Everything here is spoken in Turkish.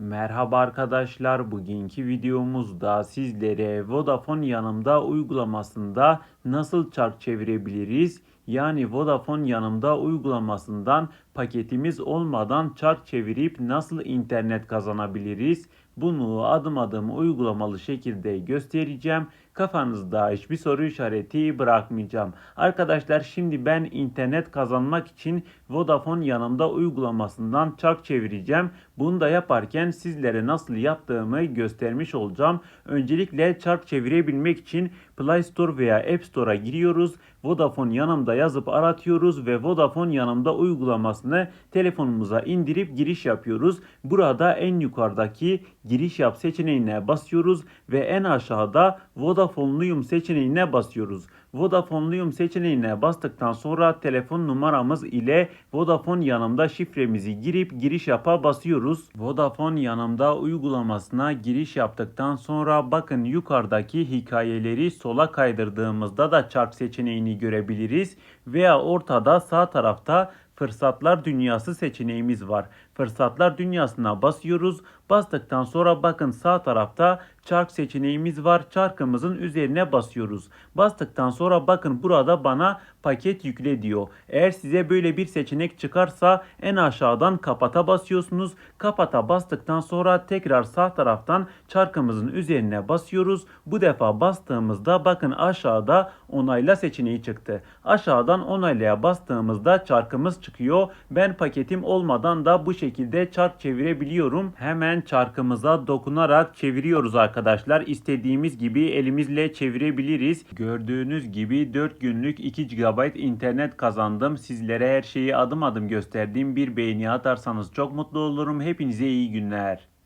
Merhaba arkadaşlar. Bugünkü videomuzda sizlere Vodafone yanımda uygulamasında nasıl çark çevirebiliriz? Yani Vodafone yanımda uygulamasından paketimiz olmadan çark çevirip nasıl internet kazanabiliriz? Bunu adım adım uygulamalı şekilde göstereceğim. Kafanızda hiçbir soru işareti bırakmayacağım. Arkadaşlar şimdi ben internet kazanmak için Vodafone yanımda uygulamasından çark çevireceğim. Bunu da yaparken sizlere nasıl yaptığımı göstermiş olacağım. Öncelikle çark çevirebilmek için Play Store veya App Store'a giriyoruz. Vodafone yanımda yazıp aratıyoruz ve Vodafone yanımda uygulamasını telefonumuza indirip giriş yapıyoruz. Burada en yukarıdaki giriş yap seçeneğine basıyoruz ve en aşağıda Vodafone'luyum seçeneğine basıyoruz. Vodafone'luyum seçeneğine bastıktan sonra telefon numaramız ile Vodafone yanımda şifremizi girip giriş yapa basıyoruz. Vodafone yanımda uygulamasına giriş yaptıktan sonra bakın yukarıdaki hikayeleri sola kaydırdığımızda da çark seçeneğini görebiliriz veya ortada sağ tarafta fırsatlar dünyası seçeneğimiz var. Fırsatlar dünyasına basıyoruz. Bastıktan sonra bakın sağ tarafta çark seçeneğimiz var. Çarkımızın üzerine basıyoruz. Bastıktan sonra bakın burada bana paket yükle diyor. Eğer size böyle bir seçenek çıkarsa en aşağıdan kapata basıyorsunuz. Kapata bastıktan sonra tekrar sağ taraftan çarkımızın üzerine basıyoruz. Bu defa bastığımızda bakın aşağıda onayla seçeneği çıktı. Aşağıdan onaylaya bastığımızda çarkımız çıkıyor. Ben paketim olmadan da bu şekilde çark çevirebiliyorum. Hemen çarkımıza dokunarak çeviriyoruz arkadaşlar. İstediğimiz gibi elimizle çevirebiliriz. Gördüğünüz gibi 4 günlük 2 GB internet kazandım. Sizlere her şeyi adım adım gösterdiğim bir beğeni atarsanız çok mutlu olurum. Hepinize iyi günler.